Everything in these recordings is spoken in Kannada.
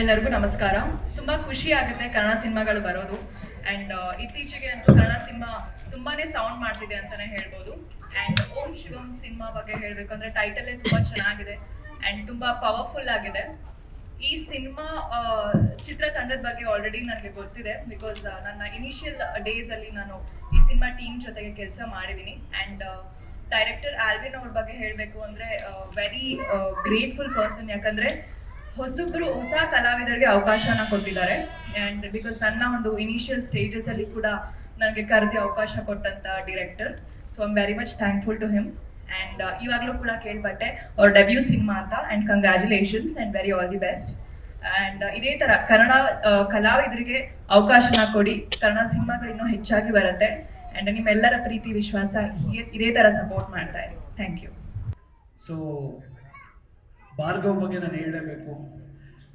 ಎಲ್ಲರಿಗೂ ನಮಸ್ಕಾರ. ತುಂಬಾ ಖುಷಿ ಆಗುತ್ತೆ ಕನ್ನಡ ಸಿನಿಮಾಗಳು ಬರೋದು. ಅಂಡ್ ಇತ್ತೀಚೆಗೆ ಅಂತೂ ಕನ್ನಡ ಸಿನಿಮಾ ತುಂಬಾನೇ ಸೌಂಡ್ ಮಾಡ್ತಿದೆ ಅಂತಾನೆ ಹೇಳ್ಬೋದು. ಅಂಡ್ ಓಂ ಶಿವಂ ಸಿನಿಮಾ ಬಗ್ಗೆ ಹೇಳ್ಬೇಕು ಅಂದ್ರೆ ಟೈಟಲ್ ತುಂಬಾ ಚೆನ್ನಾಗಿದೆ ಅಂಡ್ ತುಂಬಾ ಪವರ್ಫುಲ್ ಆಗಿದೆ. ಈ ಸಿನಿಮಾ ಚಿತ್ರತಂಡದ ಬಗ್ಗೆ ಆಲ್ರೆಡಿ ನನಗೆ ಗೊತ್ತಿದೆ ಬಿಕಾಸ್ ನನ್ನ ಇನಿಷಿಯಲ್ ಡೇಸ್ ಅಲ್ಲಿ ನಾನು ಈ ಸಿನಿಮಾ ಟೀಮ್ ಜೊತೆಗೆ ಕೆಲಸ ಮಾಡಿದ್ದೀನಿ ಅಂಡ್ ಡೈರೆಕ್ಟರ್ ಆಲ್ವಿನ್ ಅವ್ರ ಬಗ್ಗೆ ಹೇಳಬೇಕು ಅಂದ್ರೆ ವೆರಿ ಗ್ರೇಟ್ಫುಲ್ ಪರ್ಸನ್ ಯಾಕಂದ್ರೆ ಹೊಸಬ್ರು ಹೊಸ ಕಲಾವಿದರಿಗೆ ಅವಕಾಶನ ಕೊಟ್ಟಿದ್ದಾರೆ. ಅಂಡ್ ಬಿಕಾಸ್ ನನ್ನ ಒಂದು ಇನಿಷಿಯಲ್ ಸ್ಟೇಜಸ್ ಅಲ್ಲಿ ಕೂಡ ನನಗೆ ಕರೆದಿ ಅವಕಾಶ ಕೊಟ್ಟಂತ director so I'm very much thankful to him and ಇವಾಗಲೂ ಕೂಡ ಕೇಳ್ಪಟ್ಟೆ ಅವ್ರ ಡೆಬ್ಯೂ ಸಿನಿಮಾ ಅಂತ. And congratulations and very all the best and ಇದೇ ತರ ಕನ್ನಡ ಕಲಾವಿದರಿಗೆ ಅವಕಾಶನ ಕೊಡಿ. ಕನ್ನಡ ಸಿನಿಮಾಗಳು ಇನ್ನೂ ಹೆಚ್ಚಾಗಿ ಬರುತ್ತೆ. ಅಂಡ್ ನಿಮ್ಮೆಲ್ಲರ ಪ್ರೀತಿ, ವಿಶ್ವಾಸ ಇದೇ ತರ ಸಪೋರ್ಟ್ ಮಾಡ್ತಾ ಇರಿ. ಥ್ಯಾಂಕ್ ಯು ಸೊ ಭಾರ್ಗವ್ ಬಗ್ಗೆ ನಾನು ಹೇಳಲೇಬೇಕು.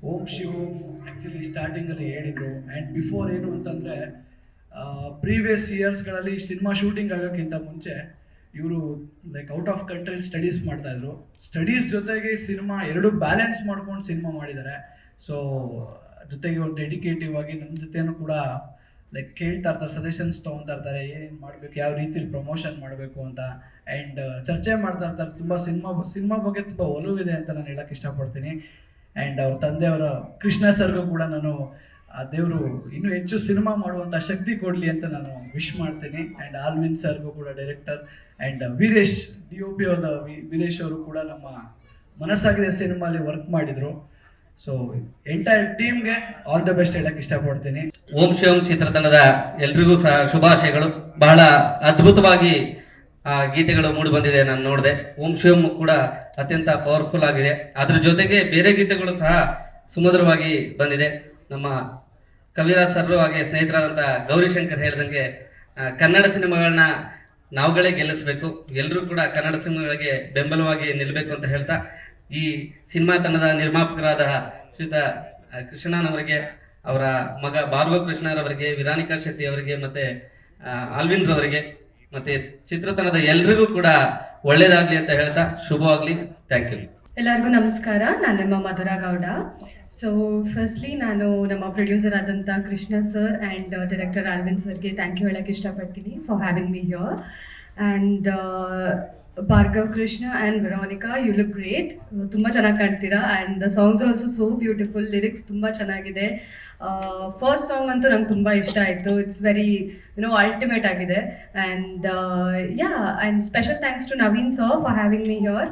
ಓಂ ಶಿವು ಆ್ಯಕ್ಚುಲಿ ಸ್ಟಾರ್ಟಿಂಗಲ್ಲಿ ಹೇಳಿದರು. ಆ್ಯಂಡ್ ಬಿಫೋರ್ ಏನು ಅಂತಂದರೆ ಪ್ರೀವಿಯಸ್ ಇಯರ್ಸ್ಗಳಲ್ಲಿ ಸಿನಿಮಾ ಶೂಟಿಂಗ್ ಆಗೋಕ್ಕಿಂತ ಮುಂಚೆ ಇವರು ಲೈಕ್ ಔಟ್ ಆಫ್ ಕಂಟ್ರಿಲಿ ಸ್ಟಡೀಸ್ ಮಾಡ್ತಾಯಿದ್ರು ಸ್ಟಡೀಸ್ ಜೊತೆಗೆ ಸಿನಿಮಾ ಎರಡು ಬ್ಯಾಲೆನ್ಸ್ ಮಾಡ್ಕೊಂಡು ಸಿನಿಮಾ ಮಾಡಿದ್ದಾರೆ. ಸೊ ಜೊತೆಗೆ ಒಂದು ಡೆಡಿಕೇಟಿವ್ ಆಗಿ ನಮ್ಮ ಜೊತೆನೂ ಕೂಡ ಲೈಕ್ ಕೇಳ್ತಾ ಇರ್ತಾರೆ ಸಜೆಷನ್ಸ್ ತೊಗೊತಾ ಇರ್ತಾರೆ ಏನೇನು ಮಾಡಬೇಕು, ಯಾವ ರೀತಿಲಿ ಪ್ರಮೋಷನ್ ಮಾಡಬೇಕು ಅಂತ. ಆ್ಯಂಡ್ ಚರ್ಚೆ ಮಾಡ್ತಾ ಇರ್ತಾರೆ, ತುಂಬ ಸಿನಿಮಾ ಸಿನಿಮಾ ಬಗ್ಗೆ ತುಂಬ ಒಲವಿದೆ ಅಂತ ನಾನು ಹೇಳಕ್ಕೆ ಇಷ್ಟಪಡ್ತೀನಿ. ಆ್ಯಂಡ್ ಅವ್ರ ತಂದೆಯವರ ಕೃಷ್ಣ ಸರ್ಗೂ ಕೂಡ ನಾನು, ಆ ದೇವರು ಇನ್ನೂ ಹೆಚ್ಚು ಸಿನಿಮಾ ಮಾಡುವಂಥ ಶಕ್ತಿ ಕೊಡಲಿ ಅಂತ ನಾನು ವಿಶ್ ಮಾಡ್ತೀನಿ. ಆ್ಯಂಡ್ ಆಲ್ವಿನ್ ಸರ್ಗೂ ಕೂಡ director and Veeresh D O P ಅವರ ವೀರೇಶ್ ಅವರು ಕೂಡ ನಮ್ಮ ಮನಸ್ಸಾಗಿದೆ ಸಿನಿಮಾಲಿ ವರ್ಕ್ ಮಾಡಿದರು. ಸೊ ಎಂಟೈರ್ ಟೀಮ್ಗೆ ಆಲ್ ದ ಬೆಸ್ಟ್ ಹೇಳಕ್ ಇಷ್ಟಪಡ್ತೀನಿ. ಓಂ ಶಿವಂ ಚಿತ್ರತಂಡದ ಎಲ್ರಿಗೂ ಸಹ ಶುಭಾಶಯಗಳು. ಬಹಳ ಅದ್ಭುತವಾಗಿ, ಆ, ಗೀತೆಗಳು ಮೂಡಿ ಬಂದಿದೆ ನಾನು ನೋಡಿದೆ. ಓಂ ಶಿವಂ ಕೂಡ ಅತ್ಯಂತ ಪವರ್ಫುಲ್ ಆಗಿದೆ. ಅದ್ರ ಜೊತೆಗೆ ಬೇರೆ ಗೀತೆಗಳು ಸಹ ಸುಮಧುರವಾಗಿ ಬಂದಿದೆ. ನಮ್ಮ ಕವಿರಾಜ್ ಸರ್ರು ಹಾಗೆ ಸ್ನೇಹಿತರಾದಂಥ ಗೌರಿಶಂಕರ್ ಹೇಳಿದಂಗೆ ಕನ್ನಡ ಸಿನಿಮಾಗಳನ್ನ ನಾವುಗಳೇ ಗೆಲ್ಲಿಸಬೇಕು. ಎಲ್ಲರೂ ಕೂಡ ಕನ್ನಡ ಸಿನಿಮಾಗಳಿಗೆ ಬೆಂಬಲವಾಗಿ ನಿಲ್ಲಬೇಕು ಅಂತ ಹೇಳ್ತಾ ಈ ಸಿನಿಮಾ ತಂಡದ ನಿರ್ಮಾಪಕರಾದ ಶ್ರೀತ ಕೃಷ್ಣನವರಿಗೆ, ಅವರ ಮಗ ಭಾರ್ಗವ ಕೃಷ್ಣರವರಿಗೆ, ವಿರಾನಿಕಾ ಶೆಟ್ಟಿ ಅವರಿಗೆ, ಮತ್ತೆ ಆಲ್ವಿನ್ ರವರಿಗೆ, ಮತ್ತೆ ಚಿತ್ರತನದ ಎಲ್ರಿಗೂ ಕೂಡ ಒಳ್ಳೇದಾಗ್ಲಿ ಅಂತ ಹೇಳ್ತಾ ಶುಭವಾಗ್ಲಿ. ಥ್ಯಾಂಕ್ ಯು ಎಲ್ಲರಿಗೂ ನಮಸ್ಕಾರ. ನಾನು ನಿಮ್ಮ ಮಧುರಾ ಗೌಡ. ಸೊ ಫಸ್ಟ್ಲಿ ನಾನು ನಮ್ಮ ಪ್ರೊಡ್ಯೂಸರ್ ಆದಂಥ Krishna sir and director Alvin ಸರ್ಗೆ ಥ್ಯಾಂಕ್ ಯು ಹೇಳೋಕ್ಕೆ ಇಷ್ಟಪಡ್ತೀನಿ for having me here and Bhargav Krishna and Veronica you look great ತುಂಬ ಚೆನ್ನಾಗಿ ಕಾಣ್ತೀರಾ and the songs also so beautiful lyrics ತುಂಬ ಚೆನ್ನಾಗಿದೆ ಫಸ್ಟ್ ಸಾಂಗ್ ಅಂತೂ ನಂಗೆ ತುಂಬ ಇಷ್ಟ ಆಯಿತು it's very you know ultimate ಆಗಿದೆ and yeah and special thanks to Naveen sir for having me here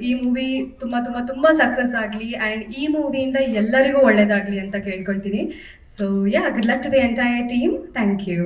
ಈ ಮೂವಿ ತುಂಬ ತುಂಬ ತುಂಬ ಸಕ್ಸಸ್ ಆಗಲಿ ಆ್ಯಂಡ್ ಈ ಮೂವಿಯಿಂದ ಎಲ್ಲರಿಗೂ ಒಳ್ಳೇದಾಗಲಿ ಅಂತ ಕೇಳ್ಕೊಳ್ತೀನಿ. So yeah good luck to the entire team thank you